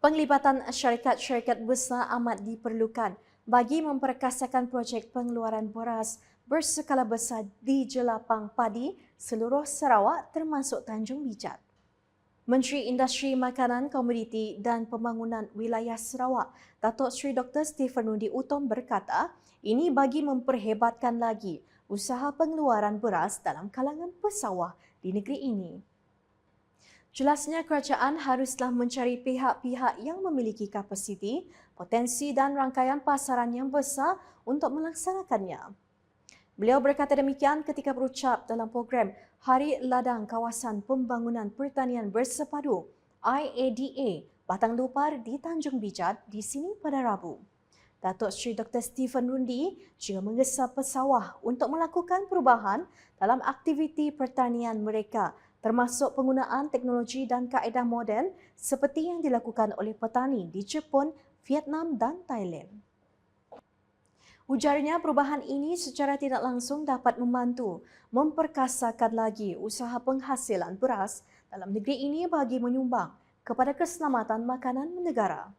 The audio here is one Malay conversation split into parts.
Penglibatan syarikat-syarikat besar amat diperlukan bagi memperkasakan projek pengeluaran beras berskala besar di jelapang padi seluruh Sarawak termasuk Tanjung Bijat. Menteri Industri Makanan, Komoditi dan Pembangunan Wilayah Sarawak, Datuk Seri Dr. Stephen Rundi Utom berkata, ini bagi memperhebatkan lagi usaha pengeluaran beras dalam kalangan pesawah di negeri ini. Jelasnya kerajaan haruslah mencari pihak-pihak yang memiliki kapasiti, potensi dan rangkaian pasaran yang besar untuk melaksanakannya. Beliau berkata demikian ketika berucap dalam program Hari Ladang Kawasan Pembangunan Pertanian Bersepadu IADA Batang Lupar di Tanjung Bijat di sini pada Rabu. Datuk Seri Dr. Stephen Rundi juga menggesa pesawah untuk melakukan perubahan dalam aktiviti pertanian mereka termasuk penggunaan teknologi dan kaedah moden seperti yang dilakukan oleh petani di Jepun, Vietnam dan Thailand. Ujarnya perubahan ini secara tidak langsung dapat membantu memperkasakan lagi usaha penghasilan beras dalam negeri ini bagi menyumbang kepada keselamatan makanan negara.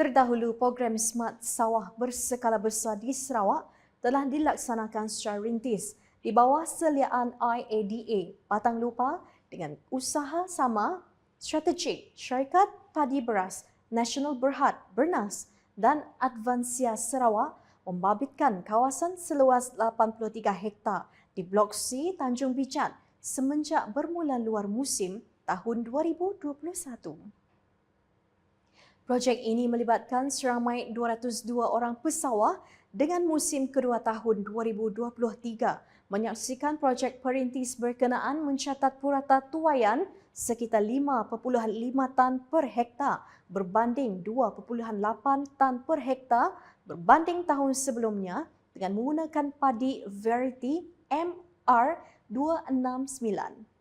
Terdahulu, program Smart Sawah berskala besar di Sarawak telah dilaksanakan secara rintis di bawah seliaan IADA Batang Lupa dengan usaha sama strategik Syarikat Padi Beras Nasional Berhad Bernas dan Advansia Sarawak membabitkan kawasan seluas 83 hektar di Blok C Tanjung Bijat semenjak bermula luar musim tahun 2021. Projek ini melibatkan seramai 202 orang pesawah dengan musim kedua tahun 2023 menyaksikan projek perintis berkenaan mencatat purata tuaian sekitar 5.5 tan per hektar berbanding 2.8 tan per hektar berbanding tahun sebelumnya dengan menggunakan padi variety MR269.